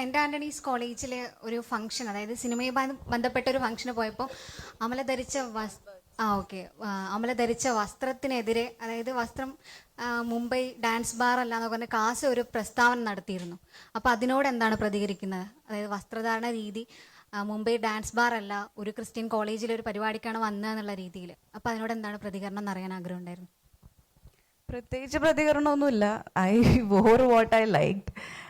Saint Antony's കോളേജിലെ ഒരു function അതായത് സിനിമയുമായി ബന്ധപ്പെട്ട ഒരു ഫംഗ്ഷന് പോയപ്പോൾ അമല ധരിച്ച വസ് ആ ഓക്കെ. അമല ധരിച്ച വസ്ത്രത്തിനെതിരെ അതായത് വസ്ത്രം മുംബൈ ഡാൻസ് ബാർ അല്ല എന്നൊക്കെ പറഞ്ഞ കാസ് ഒരു പ്രസ്താവന നടത്തിയിരുന്നു. അപ്പോൾ അതിനോട് എന്താണ് പ്രതികരിക്കുന്നത്? അതായത് വസ്ത്രധാരണ രീതി മുംബൈ ഡാൻസ് ബാർ അല്ല ഒരു ക്രിസ്ത്യൻ കോളേജിലെ ഒരു പരിപാടിക്കാണ് വന്നതെന്നുള്ള രീതിയിൽ അപ്പോൾ അതിനോട് എന്താണ് പ്രതികരണം എന്നറിയാൻ ആഗ്രഹമുണ്ടായിരുന്നു? പ്രത്യേകിച്ച് പ്രതികരണമൊന്നുമില്ല. I wore what I like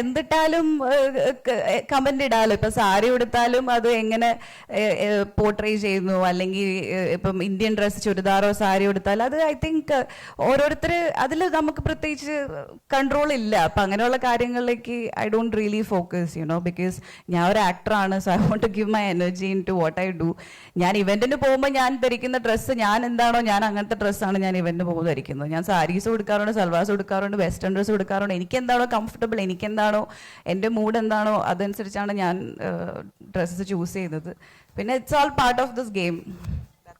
എന്തിട്ടാലും comment ഇടാലോ. ഇപ്പൊ സാരി ഉടുത്താലും അത് എങ്ങനെ പോർട്രേ ചെയ്യുന്നു? അല്ലെങ്കിൽ ഇപ്പം ഇന്ത്യൻ ഡ്രസ് ചുരിദാറോ സാരി ഉടുത്താലും അത് ഐ തിങ്ക് ഓരോരുത്തർ അതിൽ നമുക്ക് പ്രത്യേകിച്ച് കൺട്രോൾ ഇല്ല. അപ്പൊ അങ്ങനെയുള്ള കാര്യങ്ങളിലേക്ക് I don't really focus you know because ഞാൻ ഒരു ആക്ടറാണ് so I want to give my energy into what I do ഞാൻ ഇവന്റിന് പോകുമ്പോൾ ഞാൻ ധരിക്കുന്ന ഡ്രസ്സ് ഞാൻ എന്താണോ ഞാൻ അങ്ങനത്തെ ഡ്രസ്സാണ് ഞാൻ ഇവന്റിന് പോകുമ്പോൾ ധരിക്കുന്നത്. ഞാൻ സാരീസ് കൊടുക്കാറുണ്ട് സൽവാസ് കൊടുക്കാറുണ്ട് വെസ്റ്റേൺ ഡ്രസ് കൊടുക്കാറുണ്ട് എനിക്ക് എന്താണോ കംഫർട്ടബിൾ എനിക്ക് എന്താണോ എന്റെ മൂഡ് എന്താണോ അതനുസരിച്ചാണ് ഞാൻ ഡ്രസ്സസ് ചൂസ് ചെയ്യുന്നത് പിന്നെ it's all part of this game